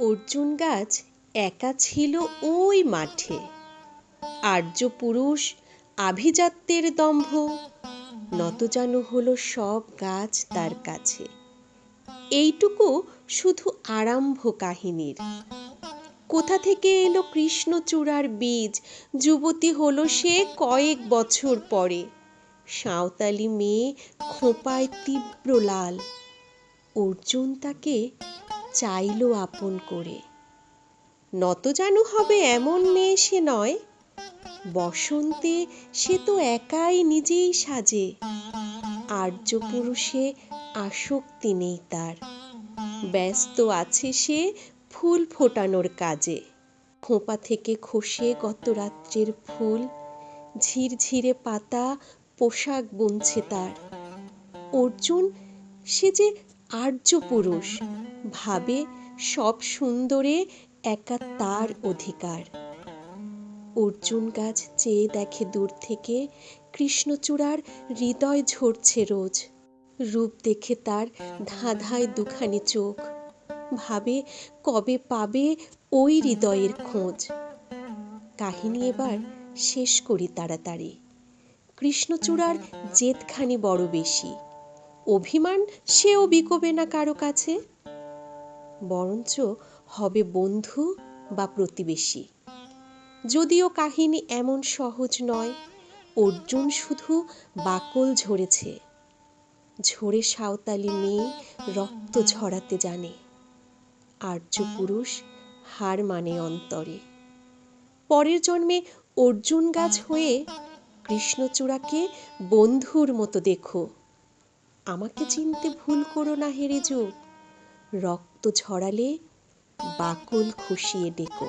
অর্জুন গাছ একা ছিল ওই মাঠে। আর্য পুরুষ আভিজাত্যের দম্ভ, নতজানু হলো সব গাছ তার কাছে। এইটুকু শুধু আরম্ভ কাহিনীর। কোথা থেকে এলো কৃষ্ণচূড়ার বীজ? যুবতী হলো সে কয়েক বছর পরে। সাঁওতালি মেয়ে খোঁপায় তীব্র লাল। অর্জুন তাকে চাইলো আপন করে। নতজানু হবে এমন মেয়ে সে নয়, বসন্তে সে তো একাই নিজেই সাজে, আর্য পুরুষে আসক্তি নেই তার, ব্যস্ত আছে সে ফুল ফোটানোর কাজে। খোঁপা থেকে খসে গত রাত্রের ফুল, ঝিরঝিরে পাতা পোশাক বুনছে তার। অর্জুন সে যে আর্য পুরুষ ভাবে সব সুন্দরে একা তার অধিকার। অর্জুন গাছ চেয়ে দেখে দূর থেকে কৃষ্ণচূড়ার হৃদয় ঝরছে রোজ। রূপ দেখে তার ধাঁধায় দুখানি চোখ। ভাবে কবে পাবে ওই হৃদয়ের খোঁজ। কাহিনী এবার শেষ করি তাড়াতাড়ি। কৃষ্ণচূড়ার জেদখানি বড় বেশি। অভিমান সেও বিকোবে না কারও কাছে। বরঞ্চ হবে বন্ধু বা প্রতিবেশী। যদিও কাহিনী এমন সহজ নয়, অর্জুন শুধু বাকল ঝরেছে। ঝরে সাঁওতালি মেয়ে রক্ত ঝরাতে জানে। আর্য পুরুষ হার মানে অন্তরে। পরের জন্মে অর্জুন গাছ হয়ে কৃষ্ণচূড়াকে বন্ধুর মতো দেখো। আমাকে চিনতে ভুল করো না হেরে যো রক্ত ছড়ালে বাকল খুশিয়ে ডেকো।